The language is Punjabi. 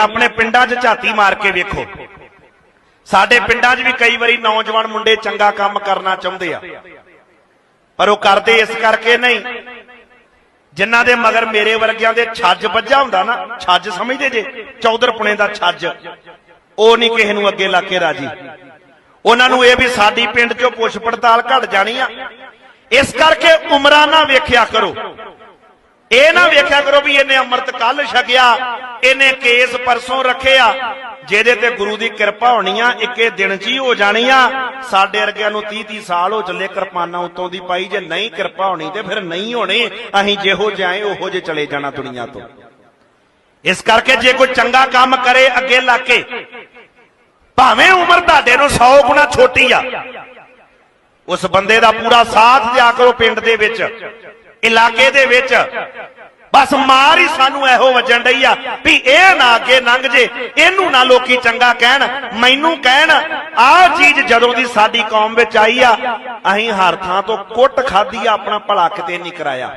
ਆਪਣੇ ਪਿੰਡਾਂ 'ਚ ਝਾਤੀ ਮਾਰ ਕੇ ਵੇਖੋ। ਸਾਡੇ ਪਿੰਡਾਂ 'ਚ ਵੀ ਕਈ ਵਾਰੀ ਨੌਜਵਾਨ ਮੁੰਡੇ ਚੰਗਾ ਕੰਮ ਕਰਨਾ ਚਾਹੁੰਦੇ ਆ। ਪਰ ਉਹ ਕਰਦੇ ਇਸ ਕਰਕੇ ਨਹੀਂ। ਜਿਨ੍ਹਾਂ ਦੇ ਮਗਰ ਮੇਰੇ ਵਰਗਿਆਂ ਦੇ ਛੱਜ ਵੱਜਾ ਹੁੰਦਾ ਨਾ, ਛੱਜ ਸਮਝਦੇ ਜੇ ਚੌਧਰਪੁਣੇ ਦਾ ਛੱਜ। ਉਹ ਨਹੀਂ ਕਿਸੇ ਨੂੰ ਅੱਗੇ ਲਾ ਕੇ ਰਾਜੀ। ਉਹਨਾਂ ਨੂੰ ਇਹ ਵੀ ਸਾਡੀ ਪਿੰਡ 'ਚੋਂ ਪੁੱਛ ਪੜਤਾਲ ਘਟ ਜਾਣੀ ਆ। ਇਸ ਕਰਕੇ ਉਮਰਾਂ ਨਾ ਵੇਖਿਆ ਕਰੋ। ਇਹ ਨਾ ਵੇਖਿਆ ਕਰੋ ਵੀ ਇਹਨੇ ਅੰਮ੍ਰਿਤ ਕੱਲ ਛਕਿਆ, ਇਹਨੇ ਕੇਸ ਪਰਸੋਂ ਰੱਖਿਆ। ਜਿਹਦੇ ਤੇ ਗੁਰੂ ਦੀ ਕਿਰਪਾ ਹੋਣੀ ਆ, ਇੱਕੇ ਦਿਨ 'ਚ ਹੀ ਹੋ ਜਾਣੀ ਆ। ਸਾਡੇ ਵਰਗਿਆਂ ਨੂੰ 30 30 ਸਾਲ ਹੋ ਚੱਲੇ ਕਿਰਪਾਨਾਂ ਉਤੋਂ ਦੀ ਪਾਈ, ਜੇ ਨਹੀਂ ਕਿਰਪਾ ਹੋਣੀ ਤੇ ਫਿਰ ਨਹੀਂ ਹੋਣੀ। ਅਸੀਂ ਜਿਹੋ ਜਾਏ ਉਹੋ ਜੇ ਚਲੇ ਜਾਣਾ ਦੁਨੀਆ ਤੋਂ। ਇਸ ਕਰਕੇ ਜੇ ਕੋਈ ਚੰਗਾ ਕੰਮ ਕਰੇ, ਅੱਗੇ ਲਾ ਕੇ, ਭਾਵੇਂ ਉਮਰ ਤੁਹਾਡੇ ਨੂੰ 100 ਗੁਣਾ ਛੋਟੀ ਆ, ਉਸ ਬੰਦੇ ਦਾ ਪੂਰਾ ਸਾਥ ਦਿਆ ਕਰੋ ਪਿੰਡ ਦੇ ਵਿੱਚ। ਇਲਾਕੇ ਦੇ ਵਿੱਚ। ਬਸ ਮਾਰ ਹੀ ਸਾਨੂੰ ਇਹੋ ਵੱਜਣ ਡਈ ਆ ਵੀ ਇਹ ਨਾ ਅੱਗੇ ਲੰਘ ਜੇ, ਇਹਨੂੰ ਨਾ ਲੋਕੀ ਚੰਗਾ ਕਹਿਣ, ਮੈਨੂੰ ਕਹਿਣ, ਆਹ ਚੀਜ਼ ਜਦੋਂ ਦੀ ਸਾਡੀ ਕੌਮ ਵਿੱਚ ਆਈ ਆ, ਅਸੀਂ ਹਰ ਥਾਂ ਤੋਂ ਕੁੱਟ ਖਾਧੀ ਆ, ਆਪਣਾ ਭਲਾ ਕਿਤੇ ਨਹੀਂ ਕਰਾਇਆ।